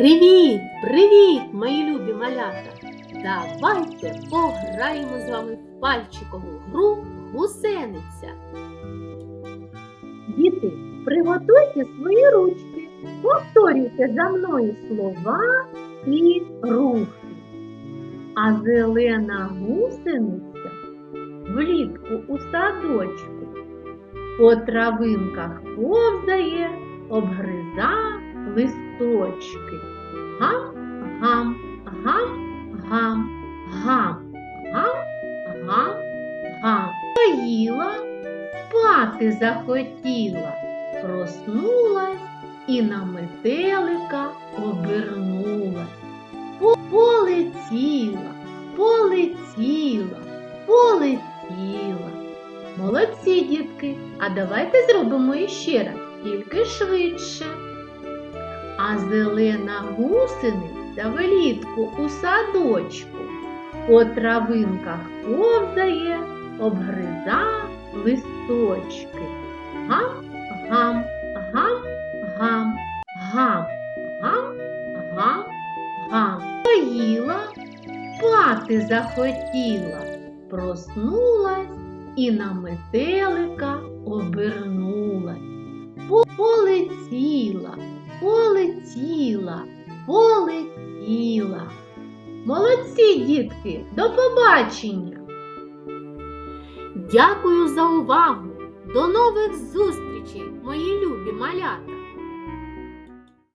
Привіт, привіт, мої любі малята! Давайте пограємо з вами в пальчикову гру гусениця. Діти, приготуйте свої ручки, повторюйте за мною слова і рухи. А зелена гусениця влітку у садочку по травинках повзає, обгриза листочки. Гам, гам, гам, гам, гам, гам, гам, гам. Поїла, спати захотіла, проснулась і на метелика обернулась. Полетіла, полетіла, полетіла. Молодці, дітки, а давайте зробимо іще раз, тільки швидше. А зелена гусениця влітку у садочку по травинках повзає, обгриза листочки. Гам, гам, гам, гам, гам, гам, гам, гам. Поїла, спати захотіла, проснулась і на полетіла. Молодці, дітки, до побачення! Дякую за увагу! До нових зустрічей, мої любі малята!